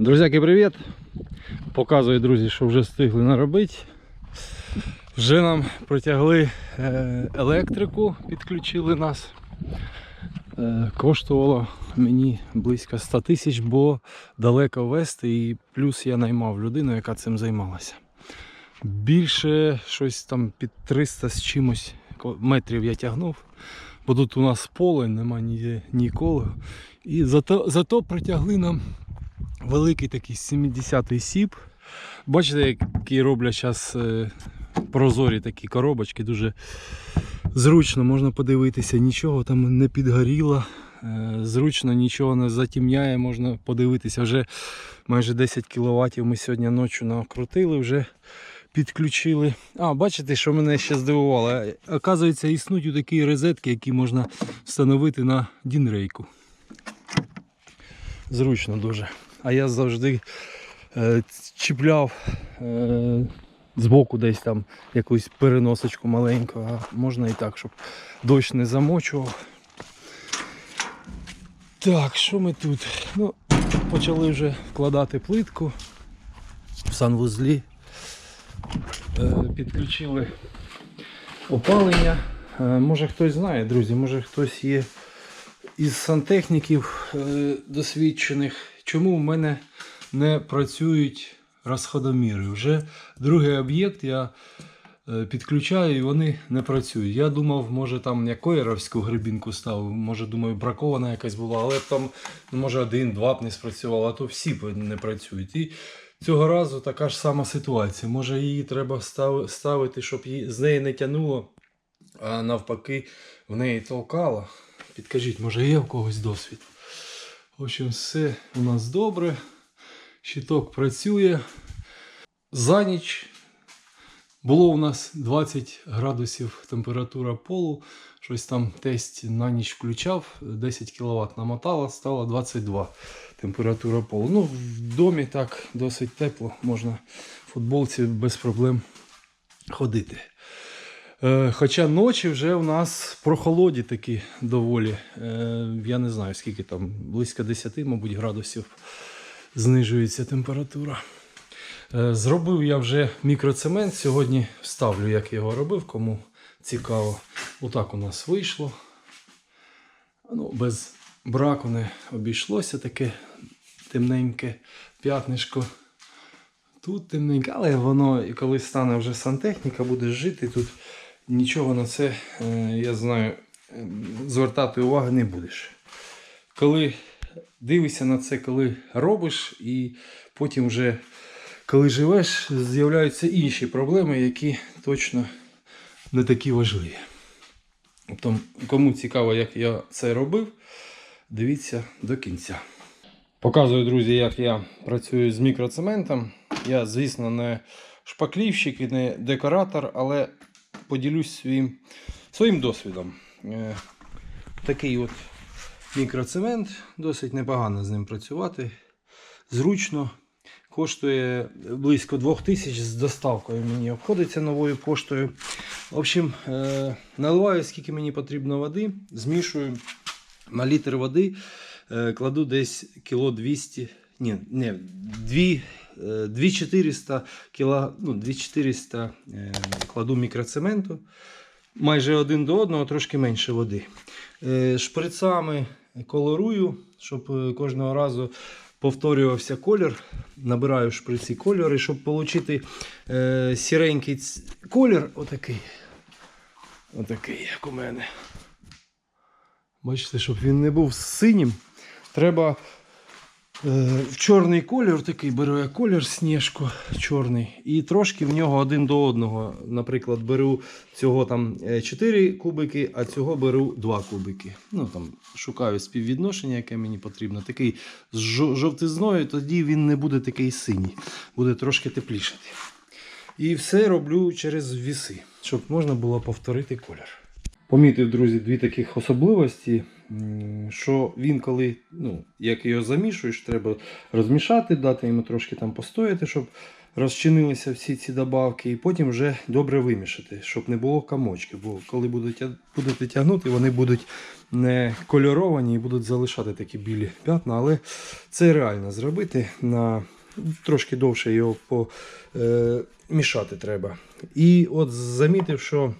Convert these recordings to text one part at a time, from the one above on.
Друзяки, привіт! Показую, друзі, що вже встигли наробити. Вже нам протягли е, електрику, підключили нас. Е, Коштувало мені близько 100 тисяч, бо далеко вести і плюс я наймав людину, яка цим займалася. Більше щось там під 300 з чимось метрів я тягнув, бо тут у нас поле, нема ніколи. І зато, зато притягли нам великий такий 70-й сіп. Бачите, які роблять зараз прозорі такі коробочки, дуже зручно можна подивитися, нічого там не підгоріло. е, Зручно нічого не затімняє, можна подивитися. Вже майже 10 кВт ми сьогодні ночі накрутили, вже підключили. А, бачите, що мене ще здивувало. Оказується, існують такі розетки, які можна встановити на дінрейку. Зручно дуже. А я завжди е, чіпляв е, збоку десь там якусь переносочку маленьку, а можна і так, щоб дощ не замочував. Так, що ми тут? Ну, почали вже вкладати плитку в санвузлі. Е, підключили опалення. Е, може хтось знає, друзі, може хтось є із сантехніків е, досвідчених, чому в мене не працюють розходоміри. Вже другий об'єкт я е, підключаю і вони не працюють. Я думав, може там я коєровську грибінку ставив, може думаю, бракована якась була, але там ну, може один-два б не спрацювало, а то всі не працюють. І цього разу така ж сама ситуація. Може її треба ставити, щоб з неї не тянуло, а навпаки в неї толкало. Підкажіть, може є в когось досвід? В общем, все у нас добре. Щиток працює. За ніч було у нас 20 градусів температура полу. Щось там тест на ніч включав, 10 кВт намотало, стало 22 температура полу. Ну, в домі так досить тепло, можна в футболці без проблем ходити. Е, Хоча ночі вже у нас прохолоді такі доволі. Е, Я не знаю, скільки там, близько 10, мабуть, градусів знижується температура. Е, Зробив я вже мікроцемент. Сьогодні вставлю, як його робив, кому цікаво. Отак у нас вийшло. Ну, без браку не обійшлося таке темненьке п'ятнишко. Тут темненько, але воно, і коли стане вже сантехніка, буде жити, тут нічого на це, е, я знаю, е, звертати уваги не будеш. Коли дивишся на це, коли робиш, і потім вже коли живеш, з'являються інші проблеми, які точно не такі важливі. Тобто, кому цікаво, як я це робив, дивіться до кінця. Показую, друзі, як я працюю з мікроцементом. Я, звісно, не шпаклівщик і не декоратор, але поділюсь своїм, своїм досвідом. Е, Такий от мікроцемент, досить непогано з ним працювати. Зручно. Коштує близько 2000 з доставкою мені обходиться новою поштою. В общем, е, наливаю, скільки мені потрібно води, змішую на літр води, е, кладу десь кіло 200, ні, не, 2, е, 2400 кіла, ну, 2400 е, кладу мікроцементу. Майже один до одного, трошки менше води. Е, Шприцами колорую, щоб е, кожного разу повторювався колір. Набираю шприці кольори, щоб отримати е, сіренький колір. Отакий. Отакий, як у мене. Бачите, щоб він не був синім, треба е, в чорний колір, такий беру я колір сніжку чорний, і трошки в нього один до одного. Наприклад, беру цього там 4 кубики, а цього беру 2 кубики. Ну там шукаю співвідношення, яке мені потрібно. Такий з жо- жовтизною, тоді він не буде такий синій, буде трошки теплішати. І все роблю через віси, щоб можна було повторити колір. Помітив, друзі, дві таких особливості, що він, коли, ну, як його замішуєш, треба розмішати, дати йому трошки там постояти, щоб розчинилися всі ці добавки, і потім вже добре вимішати, щоб не було комочки. Бо коли будете, будете тягнути, вони будуть не кольоровані і будуть залишати такі білі п'ятна. Але це реально зробити. На трошки довше його по, е, треба. І от замітив, що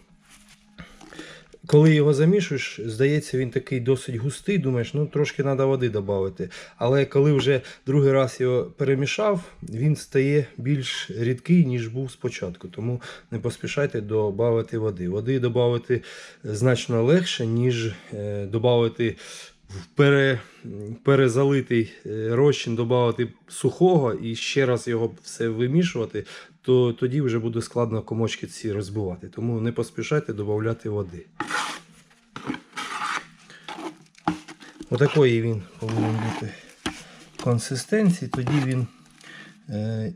коли його замішуєш, здається, він такий досить густий. Думаєш, ну трошки треба води додати. Але коли вже другий раз його перемішав, він стає більш рідкий, ніж був спочатку. Тому не поспішайте додати води. Води додати значно легше, ніж е, додати пере, перезалитий е, розчин, додати сухого і ще раз його все вимішувати, то тоді вже буде складно комочки ці розбивати. Тому не поспішайте додати води. Отакої він повинен бути консистенції. Тоді він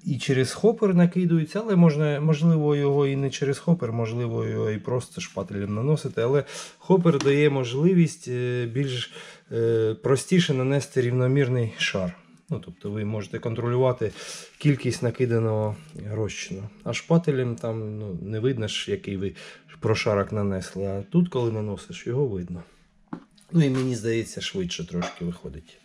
і через хопер накидується, але можна, можливо його і не через хопер, можливо, його і просто шпателем наносити. Але хопер дає можливість е, більш е, простіше нанести рівномірний шар. Ну, тобто ви можете контролювати кількість накиданого розчину. А шпателем там ну, не видно, який ви прошарок нанесли. А тут, коли наносиш, його видно. Ну і мені здається, швидше трошки виходить.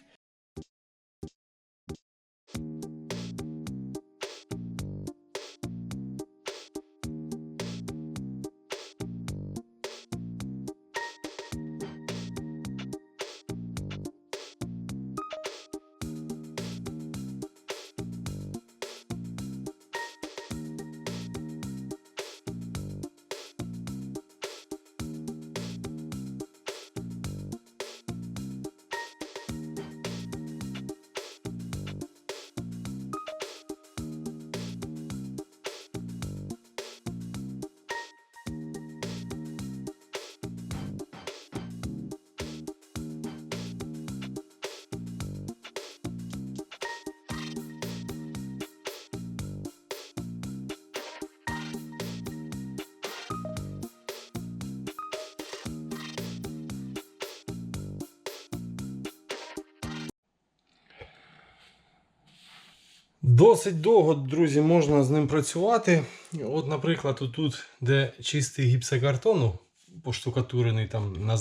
Досить довго, друзі, можна з ним працювати. От, наприклад, тут, де чистий гіпсокартон, ну, поштукатурений там на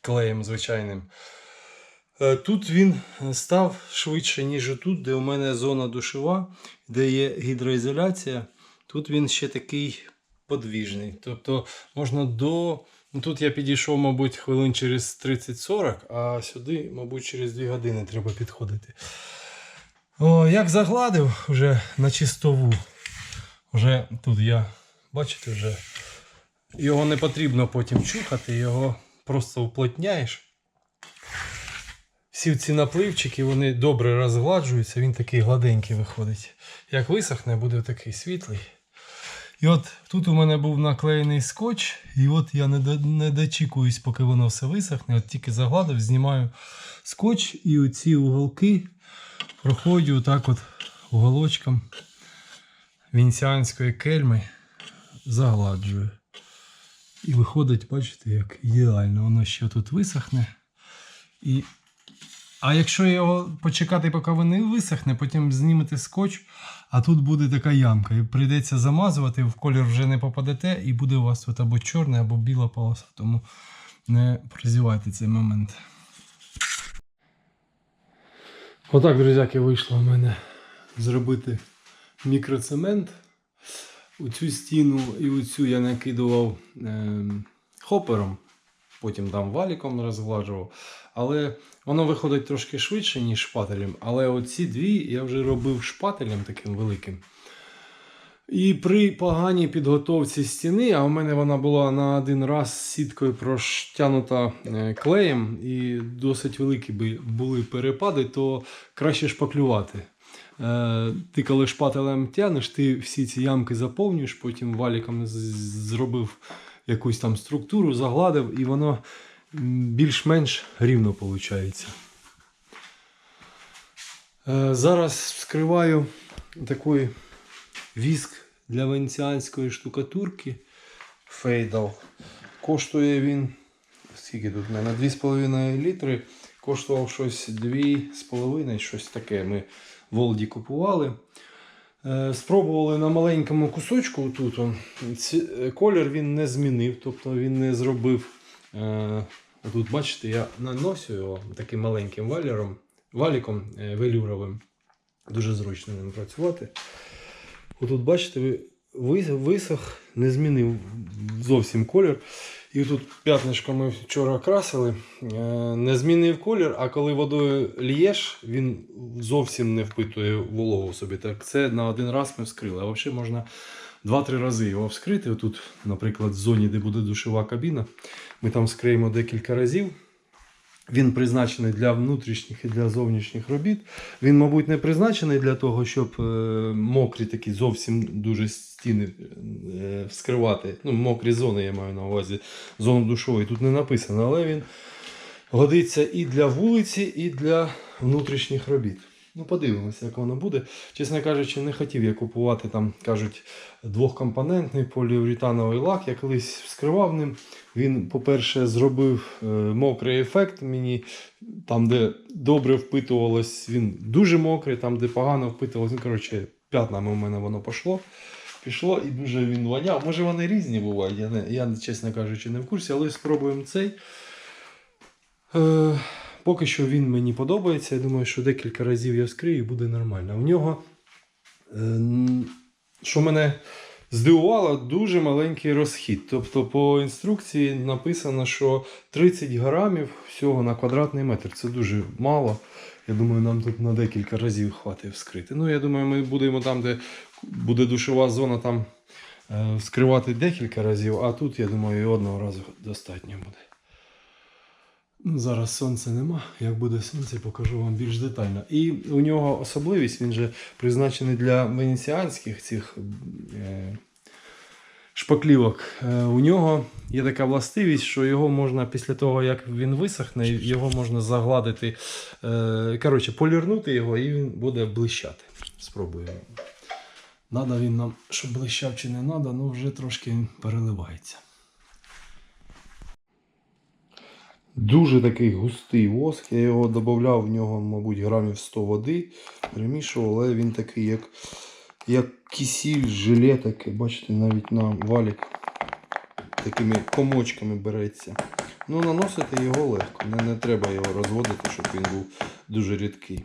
клеєм звичайним. е, Тут він став швидше, ніж тут, де у мене зона душова, де є гідроізоляція. Тут він ще такий подвіжний. Тобто можна до. Ну, тут я підійшов, мабуть, хвилин через 30-40, а сюди, мабуть, через 2 години треба підходити. О, як загладив вже на чистову. Вже тут я, бачите, вже його не потрібно потім чухати, його просто уплотняєш. Всі ці напливчики вони добре розгладжуються, він такий гладенький виходить. Як висохне, буде такий світлий. І от тут у мене був наклеєний скотч, і от я не, не дочікуюсь, поки воно все висохне. От тільки загладив, знімаю скотч і оці уголки проходжу отак от уголочком вінціанської кельми, загладжую. І виходить, бачите, як ідеально. Воно ще тут висохне. І... А якщо його почекати, поки воно висохне, потім знімете скотч, а тут буде така ямка. І прийдеться замазувати, в колір вже не попадете, і буде у вас тут або чорна, або біла полоса. Тому не прозівайте цей момент. Отак, друзяки, вийшло в мене зробити мікроцемент. У цю стіну і у цю я накидував е, хопером, потім там валіком розгладжував. Але воно виходить трошки швидше, ніж шпателем. Але оці дві я вже робив шпателем таким великим. І при поганій підготовці стіни, а у мене вона була на один раз сіткою проштянута е, клеєм, і досить великі були перепади, то краще шпаклювати. Е, Ти коли шпателем тянеш, ти всі ці ямки заповнюєш, потім валіком зробив якусь там структуру, загладив, і воно більш-менш рівно виходить. Е, Зараз вскриваю такий віск для венеціанської штукатурки. Фейдал. Коштує він. Скільки тут мене? 2,5 літри. Коштував щось 2,5, щось таке. Ми в Волді купували. Е, Спробували на маленькому кусочку тут. е, Колір він не змінив, тобто він не зробив. Е, тут, бачите, я наносю його таким маленьким валіком велюровим. Дуже зручно ним працювати. Отут, бачите, ви- ви- висох, не змінив зовсім колір. І тут п'ятнишко ми вчора красили, е, не змінив колір, а коли водою лієш, він зовсім не впитує вологу собі. Так це на один раз ми вскрили. А взагалі можна 2-3 рази його вскрити. Отут, наприклад, в зоні, де буде душова кабіна, ми там скриємо декілька разів. Він призначений для внутрішніх і для зовнішніх робіт. Він, мабуть, не призначений для того, щоб е, мокрі такі зовсім дуже стіни е, вскривати. Ну, мокрі зони, я маю на увазі, зону душової. Тут не написано, але він годиться і для вулиці, і для внутрішніх робіт. Ну, подивимося, як воно буде. Чесно кажучи, не хотів я купувати там, кажуть, двохкомпонентний поліуретановий лак. Я колись вскривав ним. Він, по-перше, зробив е, мокрий ефект мені. Там, де добре впитувалось, він дуже мокрий, там, де погано впитувалось, ну, коротше, п'ятнами у мене воно пішло. Пішло і дуже він воняв. Може вони різні бувають, я, не, я чесно кажучи, не в курсі, але спробуємо цей. Е, поки що він мені подобається. Я думаю, що декілька разів я вскрию і буде нормально. У нього, е, що мене здивувало, дуже маленький розхід. Тобто по інструкції написано, що 30 грамів всього на квадратний метр. Це дуже мало. Я думаю, нам тут на декілька разів хватить вскрити. Ну, я думаю, ми будемо там, де буде душова зона, там е, вскривати декілька разів, а тут, я думаю, і одного разу достатньо буде. Ну, Зараз сонця нема. Як буде сонце, покажу вам більш детально. І у нього особливість, він же призначений для венеціанських цих е, шпаклівок. Е, у нього є така властивість, що його можна після того, як він висохне, його можна загладити, е, коротше, полірнути його і він буде блищати. Спробуємо. Надо він нам, щоб блищав чи не надо, ну вже трошки переливається. Дуже такий густий воск. Я його додавав в нього, мабуть, грамів 100 води. Перемішував, але він такий, як, як кисіль, желе таке. Бачите, навіть на валік такими комочками береться. Ну, наносити його легко. Не, не треба його розводити, щоб він був дуже рідкий.